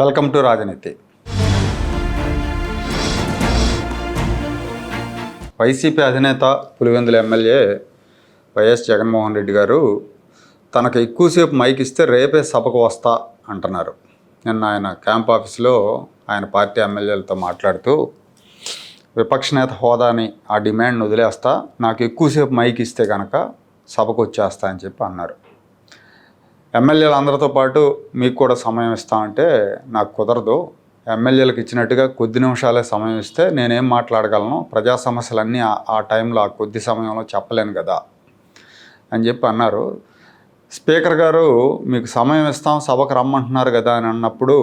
Welcome to రాజనీతి. YCP అధినేత Pulivendula MLA YS Jaganmohan Reddy గారు తనకు ఎక్కువసేపు మైక్ ఇస్తే రేపే సభకు వస్తా అంటున్నారు. నిన్న ఆయన క్యాంప్ ఆఫీస్లో ఆయన పార్టీ ఎమ్మెల్యేలతో మాట్లాడుతూ విపక్ష నేత హోదాని ఆ డిమాండ్ను వదిలేస్తా నాకు ఎక్కువసేపు మైక్ ఇస్తే కనుక సభకు వచ్చేస్తా అని చెప్పి అన్నారు. ఎమ్మెల్యేలు అందరితో పాటు మీకు కూడా సమయం ఇస్తామంటే నాకు కుదరదు. ఎమ్మెల్యేలకు ఇచ్చినట్టుగా కొద్ది నిమిషాలే సమయం ఇస్తే నేనేం మాట్లాడగలను? ప్రజా సమస్యలన్నీ ఆ టైంలో ఆ కొద్ది సమయంలో చెప్పలేను కదా అని చెప్పి అన్నారు. స్పీకర్ గారు మీకు సమయం ఇస్తాం సభకు రమ్మంటున్నారు కదా అని అన్నప్పుడు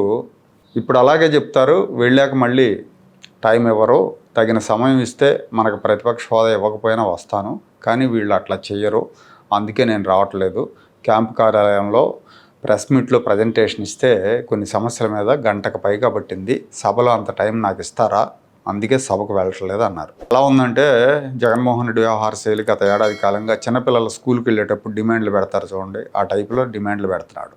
ఇప్పుడు అలాగే చెప్తారు. వెళ్ళాక మళ్ళీ టైం ఇవ్వరు. తగిన సమయం ఇస్తే మనకు ప్రతిపక్ష హోదా ఇవ్వకపోయినా వస్తాను. కానీ వీళ్ళు అట్లా చెయ్యరు. అందుకే నేను రావట్లేదు. క్యాంప్ కార్యాలయంలో ప్రెస్ మీట్లో ప్రజెంటేషన్ ఇస్తే కొన్ని సమస్యల మీద గంటకు పైగా పట్టింది. సభలో అంత టైం నాకు ఇస్తారా? అందుకే సభకు వెళ్ళట్లేదు అన్నారు ఎలా ఉందంటే జగన్మోహన్ రెడ్డి వ్యవహార శైలి గత ఏడాది కాలంగా చిన్నపిల్లల స్కూల్కి వెళ్ళేటప్పుడు డిమాండ్లు పెడతారు చూడండి. ఆ టైపులో డిమాండ్లు పెడుతున్నాడు.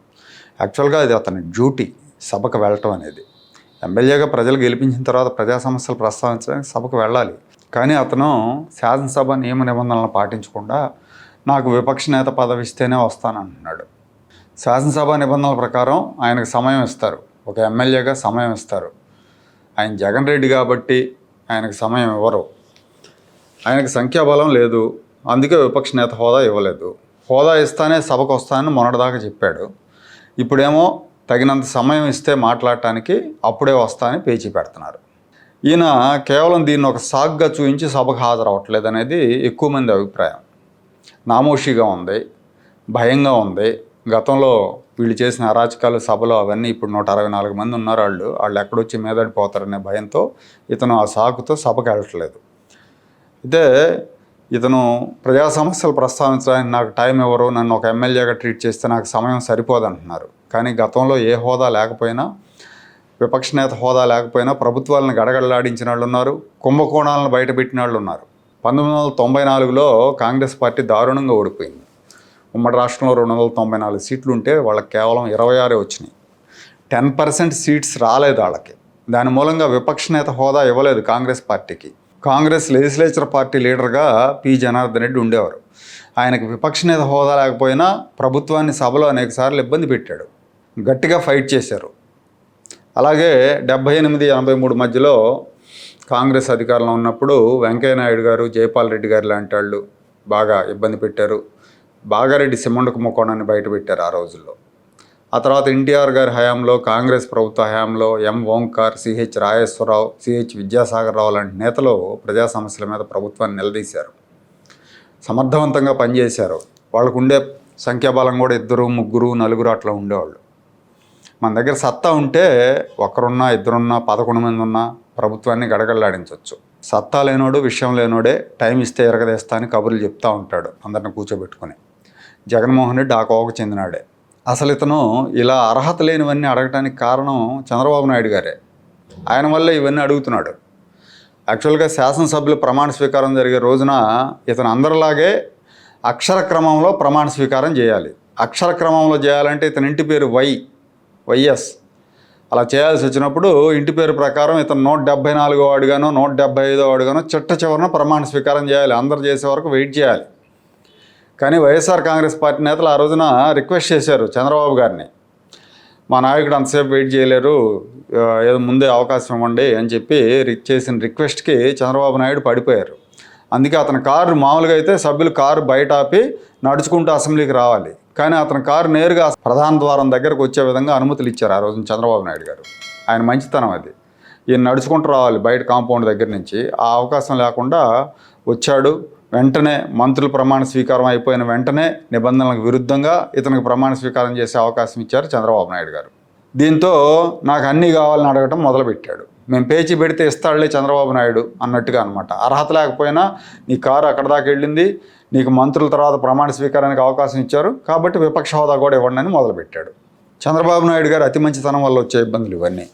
యాక్చువల్గా అది అతని డ్యూటీ సభకు వెళ్ళటం అనేది. ఎమ్మెల్యేగా ప్రజలు గెలిపించిన తర్వాత ప్రజా సమస్యలు ప్రస్తావించడానికి సభకు వెళ్ళాలి. కానీ అతను శాసనసభ నియమ నిబంధనలను పాటించకుండా నాకు విపక్ష నేత పదవి ఇస్తేనే వస్తానంటున్నాడు. శాసనసభ నిబంధనల ప్రకారం ఆయనకు సమయం ఇస్తారు. ఒక ఎమ్మెల్యేగా సమయం ఇస్తారు. ఆయన జగన్ రెడ్డి కాబట్టి ఆయనకు సమయం ఇవ్వరు. ఆయనకు సంఖ్యాబలం లేదు. అందుకే విపక్ష నేత హోదా ఇవ్వలేదు. హోదా ఇస్తానే సభకు వస్తానని మొన్నటిదాకా చెప్పాడు. ఇప్పుడేమో తగినంత సమయం ఇస్తే మాట్లాడటానికి అప్పుడే వస్తానని పేచీ పెడుతున్నారు. ఈయన కేవలం దీన్ని ఒక సాగ్గా చూపించి సభకు హాజరవ్వట్లేదు అనేది ఎక్కువ మంది అభిప్రాయం. నామోషిగా ఉంది భయంగా ఉంది. గతంలో వీళ్ళు చేసిన అరాచకాలు సభలు అవన్నీ ఇప్పుడు నూట అరవై నాలుగు మంది ఉన్నారు వాళ్ళు. వాళ్ళు ఎక్కడొచ్చి మీదడిపోతారనే భయంతో ఇతను ఆ సాకుతో సభకు వెళ్ళట్లేదు. అయితే ఇతను ప్రజా సమస్యలు ప్రస్తావించడానికి నాకు టైం ఎవరు నన్ను ఒక ఎమ్మెల్యేగా ట్రీట్ చేస్తే నాకు సమయం సరిపోదంటున్నారు. కానీ గతంలో ఏ హోదా లేకపోయినా విపక్ష నేత హోదా లేకపోయినా ప్రభుత్వాలను గడగడలాడించిన వాళ్ళు ఉన్నారు కుంభకోణాలను బయటపెట్టిన వాళ్ళు ఉన్నారు. పంతొమ్మిది వందల తొంభై నాలుగులో కాంగ్రెస్ పార్టీ దారుణంగా ఓడిపోయింది. ఉమ్మడి రాష్ట్రంలో రెండు వందల తొంభై నాలుగు సీట్లు ఉంటే వాళ్ళకి కేవలం ఇరవై ఆరే వచ్చినాయి. టెన్ పర్సెంట్ సీట్స్ రాలేదు వాళ్ళకి. దాని మూలంగా విపక్ష నేత హోదా ఇవ్వలేదు కాంగ్రెస్ పార్టీకి. కాంగ్రెస్ లెజిస్లేచర్ పార్టీ లీడర్గా పి. జనార్దన్ రెడ్డి ఉండేవారు. ఆయనకు విపక్ష నేత హోదా లేకపోయినా ప్రభుత్వాన్ని సభలో అనేకసార్లు ఇబ్బంది పెట్టాడు. గట్టిగా ఫైట్ చేశారు. అలాగే డెబ్బై ఎనిమిది ఎనభై మూడు మధ్యలో కాంగ్రెస్ అధికారంలో ఉన్నప్పుడు వెంకయ్యనాయుడు గారు జయపాల్ రెడ్డి గారు లాంటి వాళ్ళు బాగా ఇబ్బంది పెట్టారు. బాగారెడ్డి సిమండ కుంభకోణాన్ని బయటపెట్టారు ఆ రోజుల్లో. ఆ తర్వాత ఎన్టీఆర్ గారి హయాంలో కాంగ్రెస్ ప్రభుత్వ హయాంలో M Omkar CH Rajeshwararao CH Vidyasagar Rao లాంటి నేతలు ప్రజా సమస్యల మీద ప్రభుత్వాన్ని నిలదీశారు. సమర్థవంతంగా పనిచేశారు. వాళ్ళకు ఉండే సంఖ్యాబలం కూడా ఇద్దరు ముగ్గురు నలుగురు అట్లా ఉండేవాళ్ళు. మన దగ్గర సత్తా ఉంటే ఒకరున్నా ఇద్దరున్నా పదకొండు మంది ఉన్నా ప్రభుత్వాన్ని గడగడలాడించవచ్చు. సత్తా లేనోడు విషయం లేనోడే టైం ఇస్తే ఎరగదేస్తా అని కబుర్లు చెప్తా ఉంటాడు అందరిని కూర్చోబెట్టుకొని. జగన్మోహన్ రెడ్డి ఆ కోవకు చెందినాడే. అసలు ఇతను ఇలా అర్హత లేనివన్నీ అడగటానికి కారణం చంద్రబాబు నాయుడు గారే. ఆయన వల్ల ఇవన్నీ అడుగుతున్నాడు. యాక్చువల్గా శాసనసభ్యుల ప్రమాణ స్వీకారం జరిగే రోజున ఇతను అందరిలాగే అక్షర క్రమంలో ప్రమాణ స్వీకారం చేయాలి. అక్షర క్రమంలో చేయాలంటే ఇతని ఇంటి పేరు వై వైఎస్ అలా చేయాల్సి వచ్చినప్పుడు ఇంటి పేరు ప్రకారం ఇతను నూట డెబ్బై నాలుగో వాడుగానో నూట డెబ్బై ఐదో వాడుగానో చిట్ట చివరన ప్రమాణ స్వీకారం చేయాలి. అందరు చేసే వరకు వెయిట్ చేయాలి. కానీ వైఎస్ఆర్ కాంగ్రెస్ పార్టీ నేతలు ఆ రోజున రిక్వెస్ట్ చేశారు చంద్రబాబు గారిని. మా నాయకుడు అంతసేపు వెయిట్ చేయలేరు ఏదో ముందే అవకాశం ఇవ్వండి అని చెప్పి చేసిన రిక్వెస్ట్కి చంద్రబాబు నాయుడు పడిపోయారు. అందుకే అతని కారు మామూలుగా అయితే సభ్యులు కారు బయట ఆపి నడుచుకుంటూ అసెంబ్లీకి రావాలి. కానీ అతని కారు నేరుగా ప్రధాన ద్వారం దగ్గరకు వచ్చే విధంగా అనుమతులు ఇచ్చారు ఆ రోజున చంద్రబాబు నాయుడు గారు. ఆయన మంచితనం అది. ఈయన నడుచుకుంటూ రావాలి బయట కాంపౌండ్ దగ్గర నుంచి. ఆ అవకాశం లేకుండా వచ్చాడు. వెంటనే మంత్రుల ప్రమాణ స్వీకారం అయిపోయిన వెంటనే నిబంధనలకు విరుద్ధంగా ఇతనికి ప్రమాణ స్వీకారం చేసే అవకాశం ఇచ్చారు చంద్రబాబు నాయుడు గారు. దీంతో నాకు అన్నీ కావాలని అడగటం మొదలుపెట్టాడు. మేము పేచి పెడితే ఇస్తాడులే చంద్రబాబు నాయుడు అన్నట్టుగా అనమాట అర్హత లేకపోయినా నీ కారు అక్కడ దాకా వెళ్ళింది నీకు మంత్రుల తర్వాత ప్రమాణ స్వీకారానికి అవకాశం ఇచ్చారు కాబట్టి విపక్ష హోదా కూడా ఇవ్వండి అని మొదలుపెట్టాడు. చంద్రబాబు నాయుడు గారు అతి మంచితనం వల్ల వచ్చే ఇబ్బందులు ఇవన్నీ.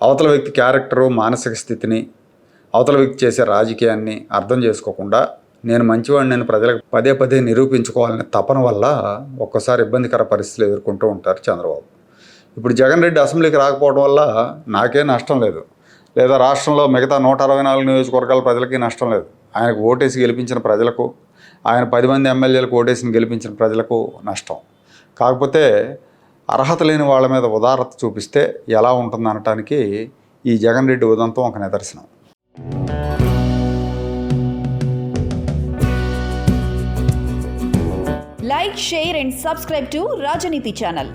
అవతల వ్యక్తి క్యారెక్టరు మానసిక స్థితిని అవతల వ్యక్తి చేసే రాజకీయాన్ని అర్థం చేసుకోకుండా నేను మంచివాడిని నేను ప్రజలకు పదే పదే నిరూపించుకోవాలనే తపన వల్ల ఒక్కోసారి ఇబ్బందికర పరిస్థితులు ఎదుర్కొంటూ ఉంటారు చంద్రబాబు. ఇప్పుడు జగన్ రెడ్డి అసెంబ్లీకి రాకపోవడం వల్ల నాకే నష్టం లేదు. లేదా రాష్ట్రంలో మిగతా నూట అరవై నాలుగు నియోజకవర్గాల ప్రజలకి నష్టం లేదు. ఆయనకు ఓటేసి గెలిపించిన ప్రజలకు ఆయన పది మంది ఎమ్మెల్యేలకు ఓటేసి గెలిపించిన ప్రజలకు నష్టం. కాకపోతే అర్హత లేని వాళ్ళ మీద ఉదారత చూపిస్తే ఎలా ఉంటుంది అనటానికి ఈ జగన్ రెడ్డి ఉదంతం ఒక నిదర్శనం. Like share and subscribe to Rajaneeti channel